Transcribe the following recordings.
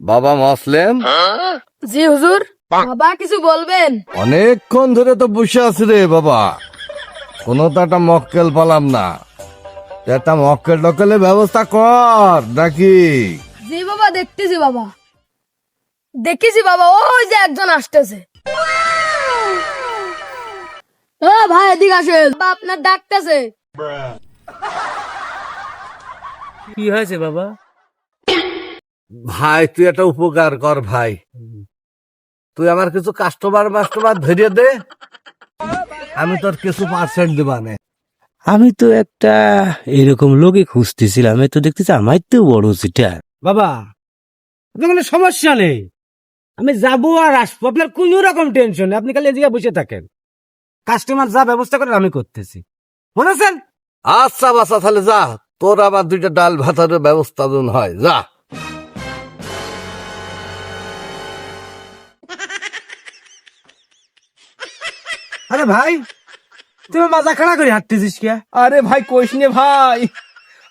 বাবা মসলেম? জি হুজুর। বাবা কিছু বলবেন? অনেকক্ষণ ধরে তো বসে আছি রে বাবা। কোনো তো একটা মক্কেল পালাম না। একটা মক্কেল টক্কেলের ব্যবস্থা কর নাকি? জি বাবা দেখতেছি বাবা। দেখেছি বাবা ওই যে একজন আসতেছে। ও ভাই এদিকে আসেন। বাবা আপনার ডাকতেছে। কি হয়েছে বাবা? ভাই তুই একটা উপকার কর ভাই। তুই আমার কিছু কাস্টমার মাস্টমার ধরিয়ে দে। আমি তোর কিছু পার্সেন্ট দিবানে আমি তো একটা এরকম লোকে খুঁজতেছিলাম। আমি তো দেখতেছি আমার তো বড় সেটা বাবা কোনো সমস্যা নেই। আমি যাব আর আসব। আপনার কোন রকম টেনশন নেই। আপনি খালি এদিকে বসে থাকেন। কাস্টমার যা ব্যবস্থা করেন আমি করতেছি। বুঝেছেন আচ্ছা বাচ্চা তাহলে যা। তোর আবার দুইটা ডাল ভাতার ব্যবস্থা হয়। যা। আরে ভাই তুমি মাজা খাড়া করে হাঁটতেছিস কে? আরে ভাই কইস নে ভাই।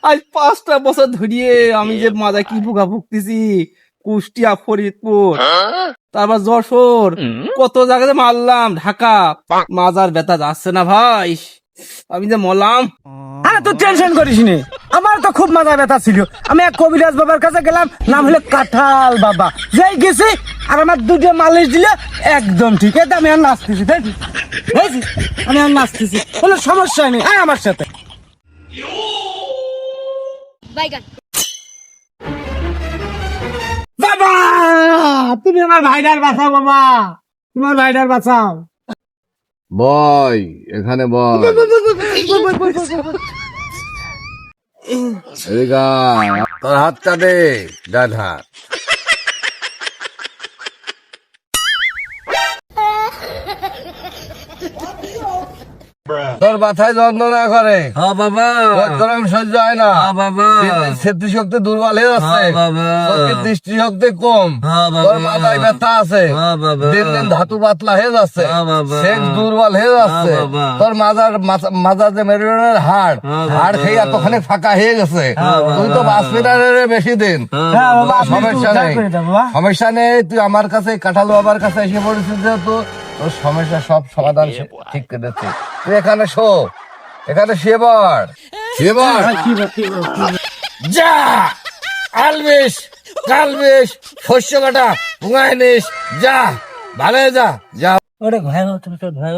আজ পাঁচটা বছর ধরিয়ে আমি যে মাজা কি ভুগা ভুগতেছি। কুষ্টিয়া ফরিদপুর তারপর যশোর। কত জায়গাতে মারলাম ঢাকা। মাজার ব্যথা যাচ্ছে না ভাই। আমি যে মলাম আরে তুই টেনশন করিস নি। আমার তো খুব মাথা ব্যথা ছিল। আমি এক কবিরাজ বাবার কাছে গেলাম নাম হলো কাঁঠাল বাবা। যাই গেছি আর আমার দুটো মালিশ দিলে একদম ঠিক। আছে আমি আর নাচতেছি তাই? আমি আর নাচতেছি কোনো সমস্যা নেই আয় আমার সাথে বাবা তুমি আমার ভাইডার বাঁচাও বাবা তোমার ভাইডার বাঁচাও বয় এখানে বয় তোর হাতটা দে ডান হাত তোর মাথায় যন্ত্রণা করে। হ্যাঁ বাবা। গরম সহ্য হয় না। বাবা। স্মৃতি শক্তি দুর্বল হয়ে যাচ্ছে। হ্যাঁ, বাবা। দৃষ্টি শক্তি কম। হ্যাঁ, তোর মাথায় ব্যথা আছে। হ্যাঁ, দিন দিন ধাতু পাতলা হয়ে যাচ্ছে। হ্যাঁ, সেক্স দুর্বল হয়ে যাচ্ছে। হ্যাঁ, তোর মাজার মাজার যে হাড় হ্যাঁ, হাড় বাবা। খেয়ে এতখানি ফাঁকা হয়ে গেছে। বাবা। তুই তো বাঁচবি না রে বেশি দিন। হ্যাঁ, বাবা, সমস্যা নেই। উদ্ধার করে দাও, বাবা। সমস্যা নেই তুই আমার কাছে কাঁঠাল বাবার কাছে এসে পড়েছিস যেহেতু তোর সমস্যা সব সমাধান সে- ঠিক করে দিচ্ছে তুই এখানে শো এখানে শুয়ে শুয়ে যা! আলবিস কালবিস শস্য কাটা পুঙায় নিস যা ভালো যা যা। ওরে ভয় তুমি তো ভয়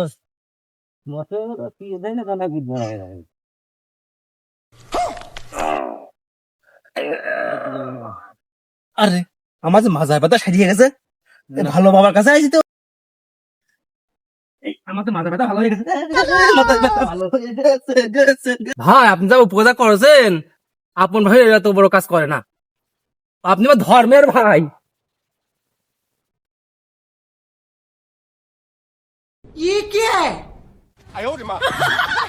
মতে কি দেয় না কানা কি ভয় আরে আমার যে মাজার ব্যথা সারিয়ে গেছে ভালো বাবার কাছে আইছি তো। ভাই আপনি যা উপকার করেছেন আপন ভাই এত বড় কাজ করে না। আপনি আমার ধর্মের ভাই।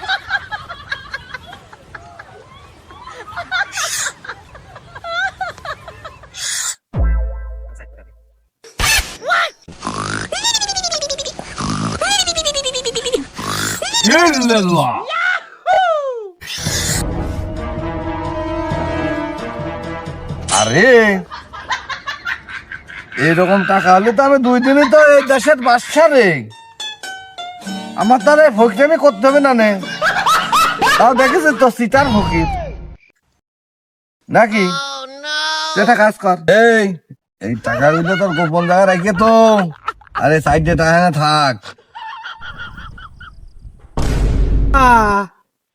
আরে এরকম টাকা হলে তো আমি দুই দিনে তো এই দেশের বাদশা রে। আমার তারা ফকিরামি করতে হবে না নে। তাও দেখেছি তো সিটার ফকির। নাকি? এটা কাজ কর। এই। এই ভিতরে তোর গোপন জায়গা রাখে তো। আরে সাইডে টাকা থাক।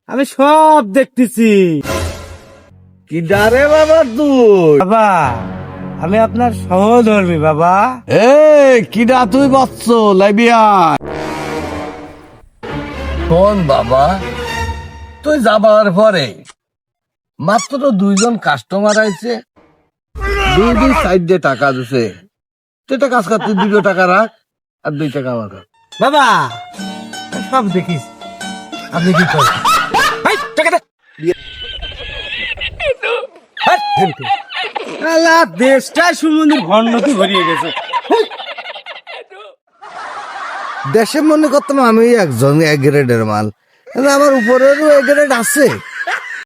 আমি সব দেখতেছি। কি ডারে বাবা তুই? বাবা আমি আপনার সহধর্মী বাবা। এই কিডা তুই বৎস লাইবিয়া শোন বাবা তুই যাবার পরে মাত্র দুইজন কাস্টমার আইছে। দুই দুই সাইড দিয়ে টাকা দিছে। তুই একটা কাজ কর তুই দুটো টাকা রাখ আর দুই টাকা আমার বাবা সব দেখিস। আপনি কি করেন? দেশটা সুমন্দির ভণ্ডতি ভরিয়ে গেছে। দেশে মনে করতাম আমি একজন এক গ্রেডের মাল। আমার উপরেরও এক গ্রেড আছে।